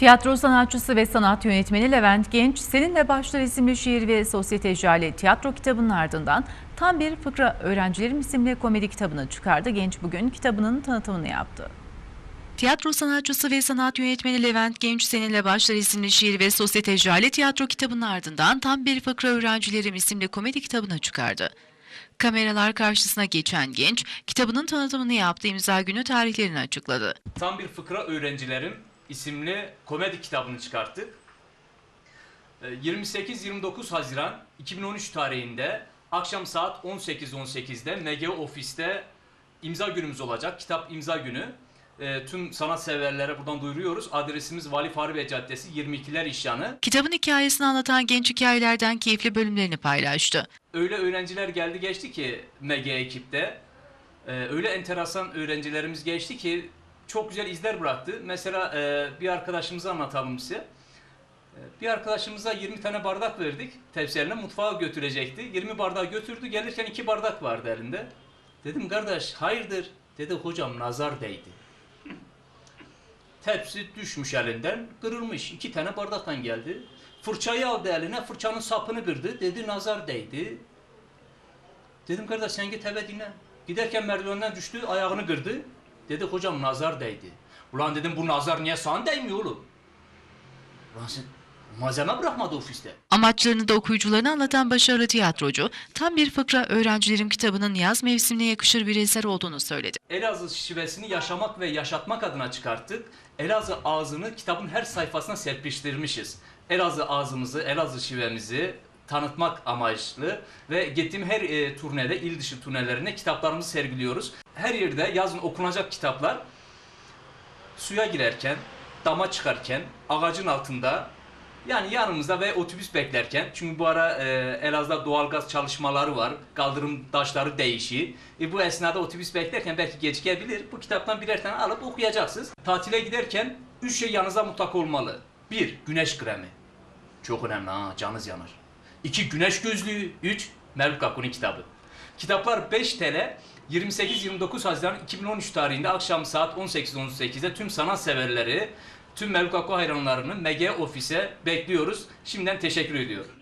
Tiyatro sanatçısı ve sanat yönetmeni Levent Genç, Seninle Başlar isimli şiir ve sosyete Jale tiyatro kitabının ardından Tam Bir Fıkra Öğrencilerim isimli komedi kitabını çıkardı. Genç bugün kitabının tanıtımını yaptı. Tiyatro sanatçısı ve sanat yönetmeni Levent Genç Seninle Başlar isimli şiir ve sosyete Jale tiyatro kitabının ardından Tam Bir Fıkra Öğrencilerim isimli komedi kitabını çıkardı. Kameralar karşısına geçen Genç, kitabının tanıtımını yaptı, imza günü tarihlerini açıkladı. Tam bir fıkra öğrencilerim isimli komedi kitabını çıkarttık. Ee, 28-29 Haziran 2013 tarihinde akşam saat 18.18'de MG Ofis'te imza günümüz olacak. Kitap imza günü. Ee, Tüm sanat severlere buradan duyuruyoruz. Adresimiz Vali Fahri Bey Caddesi 22'ler İşyanı. Kitabın hikayesini anlatan genç hikayelerden keyifli bölümlerini paylaştı. Öyle öğrenciler geldi geçti ki MG ekipte. Ee, öyle enteresan öğrencilerimiz geçti ki çok güzel izler bıraktı. Mesela e, bir arkadaşımızı anlatalım size. Ee, Bir arkadaşımıza 20 tane bardak verdik. Tepsilerine mutfağa götürecekti. 20 bardağı götürdü. Gelirken 2 bardak vardı elinde. Dedim kardeş hayırdır? Dedi hocam nazar değdi. Tepsi düşmüş elinden, kırılmış. İki tane bardaktan geldi. Fırçayı aldı eline, fırçanın sapını kırdı. Dedi nazar değdi. Dedim kardeş sen git eve dinle. Giderken merdivenden düştü, ayağını kırdı. Dedi hocam nazar değdi. Ulan dedim bu nazar niye sana değmiyor oğlum? Ulan sen malzeme bırakmadı ofiste. Amaçlarını da okuyucularına anlatan başarılı tiyatrocu, tam bir fıkra öğrencilerim kitabının yaz mevsimine yakışır bir eser olduğunu söyledi. Elazığ şivesini yaşamak ve yaşatmak adına çıkarttık. Elazığ ağzını kitabın her sayfasına serpiştirmişiz. Elazığ ağzımızı, Elazığ şivemizi tanıtmak amaçlı ve gittiğim her e, turnede, il dışı turnelerine kitaplarımızı sergiliyoruz. Her yerde yazın okunacak kitaplar suya girerken, dama çıkarken, ağacın altında yani yanımızda ve otobüs beklerken çünkü bu ara e, Elazığ'da doğalgaz çalışmaları var. Kaldırım taşları değişiyor. E, bu esnada otobüs beklerken belki gecikebilir. Bu kitaptan birer tane alıp okuyacaksınız. Tatile giderken üç şey yanınızda mutlaka olmalı. Bir, güneş kremi. Çok önemli ha, canınız yanar. İki, güneş gözlüğü. Üç, Merluk Akuni kitabı. Kitaplar 5 TL 28-29 Haziran 2013 tarihinde akşam saat 18.18'de tüm sanat severleri, tüm Meluk Akku hayranlarını MG ofise bekliyoruz. Şimdiden teşekkür ediyorum.